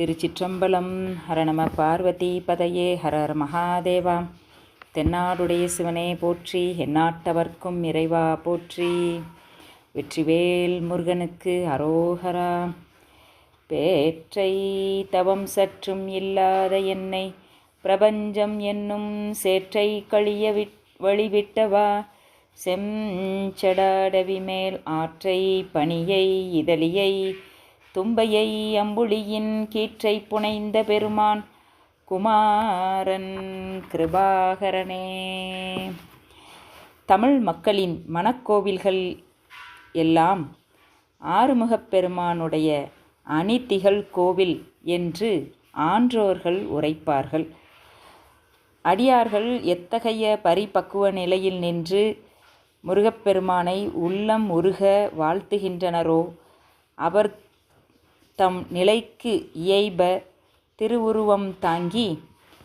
திருச்சிற்றம்பலம். ஹரணம பார்வதி பதையே. ஹரர் மகாதேவா. தென்னாடுடைய சிவனே போற்றி. எந்நாட்டவர்க்கும் இறைவா போற்றி. வெற்றிவேல் முருகனுக்கு அரோகரா பேற்றை தவம் சற்றும் இல்லாத என்னை பிரபஞ்சம் என்னும் சேற்றை கழிய விட் வழிவிட்டவா செஞ்சடாடவி மேல் ஆற்றை பணியை இதழியை தும்பையை அம்புலியின் கீற்றை புனைந்த பெருமான் குமாரன் கிருபாகரனே. தமிழ் மக்களின் மனக்கோவில்கள் எல்லாம் ஆறுமுகப் பெருமானுடைய அணிதிகழ் கோவில் என்று ஆன்றோர்கள் உரைப்பார்கள். அடியார்கள் எத்தகைய பரிபக்குவ நிலையில் நின்று முருகப்பெருமானை உள்ளம் உருக வாழ்த்துகின்றனரோ அவர் தம் நிலைக்கு இயைப திருவுருவம் தாங்கி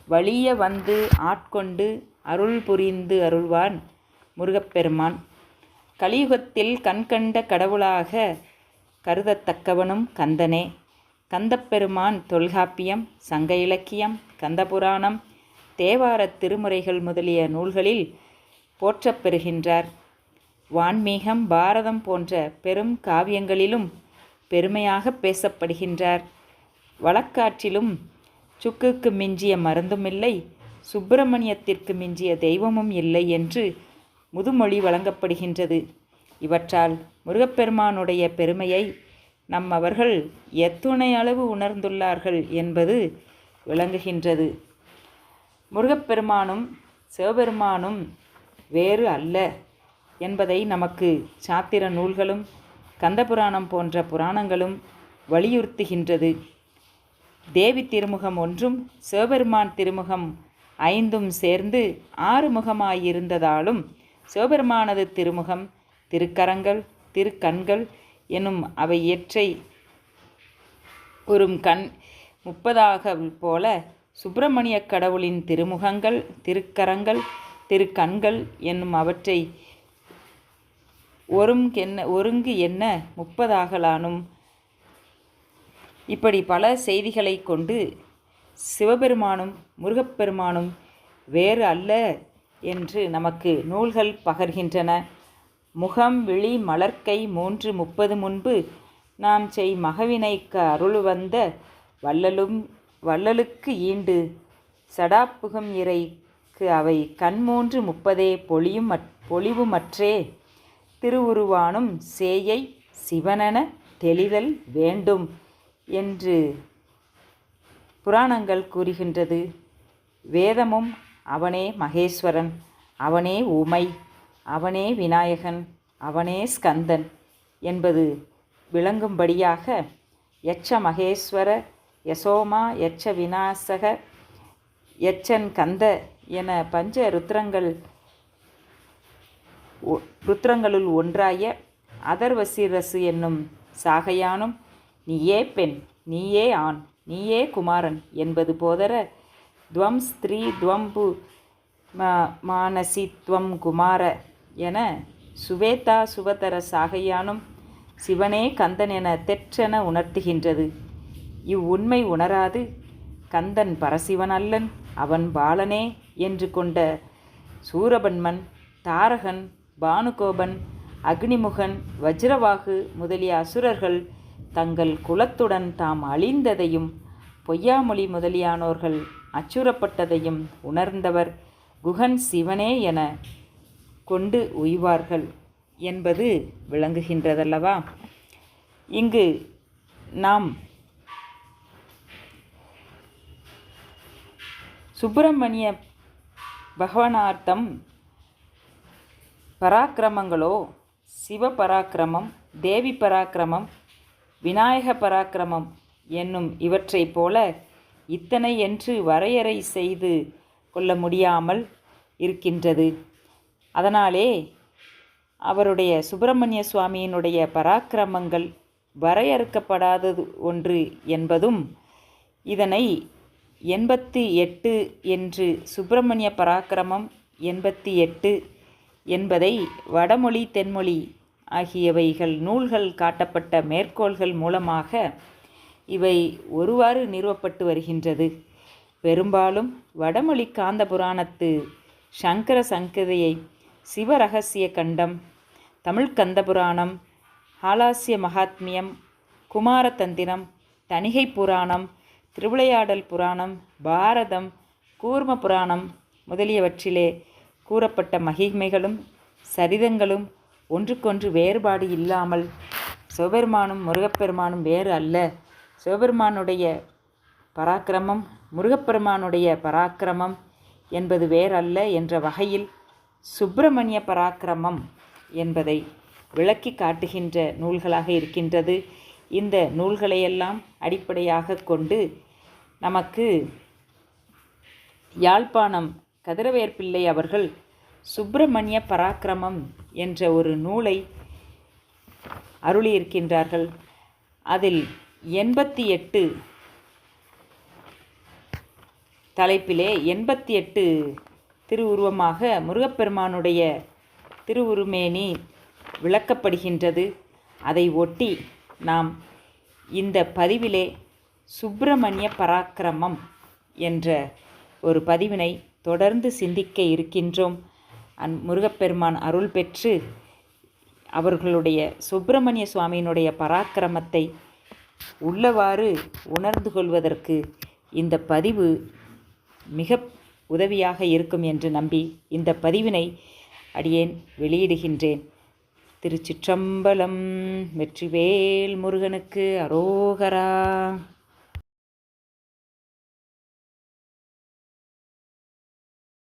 வலிய வந்து ஆட்கொண்டு அருள் புரிந்து அருள்வான் முருகப்பெருமான். கலியுகத்தில் கண்கண்ட கடவுளாக கருதத்தக்கவனும் கந்தனே. கந்தப்பெருமான் தொல்காப்பியம் சங்க இலக்கியம் கந்தபுராணம் தேவாரத் திருமுறைகள் முதலிய நூல்களில் போற்றப்பெறுகின்றார் வான்மீகம் பாரதம் போன்ற பெரும் காவியங்களிலும் பெருமையாக பேசப்படுகின்றார். வழக்காற்றிலும் சுக்குக்கு மிஞ்சிய மருந்தும் இல்லை சுப்பிரமணியத்திற்கு மிஞ்சிய தெய்வமும் இல்லை என்று முதுமொழி வழங்கப்படுகின்றது. இவற்றால் முருகப்பெருமானுடைய பெருமையை நம்மவர்கள் எத்துணை அளவு உணர்ந்துள்ளார்கள் என்பது விளங்குகின்றது. முருகப்பெருமானும் சிவபெருமானும் வேறு அல்ல என்பதை நமக்கு சாத்திர நூல்களும் கந்தபுராணம் போன்ற புராணங்களும் வலியுறுத்துகின்றது. தேவி திருமுகம் ஒன்றும் சிவபெருமான் திருமுகம் ஐந்தும் சேர்ந்து ஆறுமுகமாயிருந்ததாலும் சிவபெருமானது திருமுகம் திருக்கரங்கள் திருக்கண்கள் எனும் அவை இயற்றை ஒரு கண் முப்பதாக போல சுப்பிரமணிய கடவுளின் திருமுகங்கள் திருக்கரங்கள் திருக்கண்கள் என்னும் அவற்றை ஒருங்கென்ன ஒருங்கு என்ன முப்பதாகலானும். இப்படி பல செய்திகளை கொண்டு சிவபெருமானும் முருகப்பெருமானும் வேறு அல்ல என்று நமக்கு நூல்கள் பகர்கின்றன. முகம் விழி மலர்க்கை மூன்று முப்பது முன்பு நாம் செய் மகவினைக்கு அருள் வந்த வள்ளலும் வள்ளலுக்கு ஈண்டு சடாப்புகம் இறைக்கு அவை கண் மூன்று முப்பதே பொழியும் பொலிவுமற்றே திருவுருவானும் சேயை சிவனென தெளிதல் வேண்டும் என்று புராணங்கள் கூறுகின்றது. வேதமும் அவனே மகேஸ்வரன் அவனே உமை அவனே விநாயகன் அவனே ஸ்கந்தன் என்பது விளங்கும்படியாக யட்ச மகேஸ்வர யசோமா யட்ச விநாசக யட்சன் கந்த என பஞ்ச ருத்ரங்கள் ருத்ரங்களுள் ஒன்றாய அதர்வசிரசு என்னும் சாகையானும் நீயே பெண் நீயே ஆண் நீயே குமாரன் என்பது போதர துவம் ஸ்திரீ துவம்பு மானசித்வம் குமார என சுவேதா சுபதர சாகையானும் சிவனே கந்தன் என தெற்றென உணர்த்துகின்றது. இவ்வுண்மை உணராது கந்தன் பரசிவன் அல்லன் அவன் பாலனே என்று கொண்ட சூரபன்மன் தாரகன் பானுகோபன் அக்னிமுகன் வஜ்ரவாகு முதலிய அசுரர்கள் தங்கள் குலத்துடன் தாம் அழிந்ததையும் பொய்யாமொழி முதலியானோர்கள் அச்சுறப்பட்டதையும் உணர்ந்தவர் குகன் சிவனே என கொண்டு உய்வார்கள் என்பது விளங்குகின்றதல்லவா? இங்கு நாம் சுப்பிரமணிய பகவனார்த்தம் பராக்கிரமங்களோ சிவ பராக்கிரமம் தேவி பராக்கிரமம் விநாயக பராக்கிரமம் என்னும் இவற்றைப் போல இத்தனை என்று வரையறை செய்து கொள்ள முடியாமல் இருக்கின்றது. அதனாலே அவருடைய சுப்பிரமணிய சுவாமியினுடைய பராக்கிரமங்கள் வரையறுக்கப்படாதது ஒன்று என்பதும் இதனை எண்பத்தி எட்டு என்று சுப்பிரமணிய பராக்கிரமம் எண்பத்தி எட்டு என்பதை வடமொழி தென்மொழி ஆகியவைகள் நூல்கள் காட்டப்பட்ட மேற்கோள்கள் மூலமாக இவை ஒருவாறு நிறுவப்பட்டு வருகின்றது. பெரும்பாலும் வடமொழி காந்த புராணத்து சங்கர சங்கதியை சிவரகசிய கண்டம் தமிழ் கந்த புராணம் ஹாலாசிய மகாத்மியம் குமாரதந்திரம் தணிகை புராணம் திருவிளையாடல் புராணம் பாரதம் கூர்ம புராணம் முதலியவற்றிலே கூறப்பட்ட மகிமைகளும் சரிதங்களும் ஒன்றுக்கொன்று வேறுபாடு இல்லாமல் சிவபெருமானும் முருகப்பெருமானும் வேறு அல்ல. சிவபெருமானுடைய பராக்கிரமம் முருகப்பெருமானுடைய பராக்கிரமம் என்பது வேறல்ல என்ற வகையில் சுப்பிரமணிய பராக்கிரமம் என்பதை விளக்கி காட்டுகின்ற நூல்களாக இருக்கின்றது. இந்த நூல்களையெல்லாம் அடிப்படையாக கொண்டு நமக்கு யாழ்ப்பாணம் கதிரவேற்பிள்ளை அவர்கள் சுப்பிரமணிய பராக்கிரமம் என்ற ஒரு நூலை அருளியிருக்கின்றார்கள். அதில் எண்பத்தி எட்டு தலைப்பிலே எண்பத்தி எட்டு திருவுருவமாக முருகப்பெருமானுடைய திருவுருமேனி விளக்கப்படுகின்றது. அதை ஒட்டி நாம் இந்த பதிவிலே சுப்பிரமணிய பராக்கிரமம் என்ற ஒரு பதிவினை தொடர்ந்து சிந்திக்க இருக்கின்றோம். அந் முருகப்பெருமான் அருள் பெற்று அவர்களுடைய சுப்பிரமணிய சுவாமியினுடைய பராக்கிரமத்தை உள்ளவாறு உணர்ந்து கொள்வதற்கு இந்த பதிவு மிக உதவியாக இருக்கும் என்று நம்பி இந்த பதிவினை அடியேன் வெளியிடுகின்றேன். திருச்சிற்றம்பலம் வெற்றிவேல் முருகனுக்கு அரோகரா!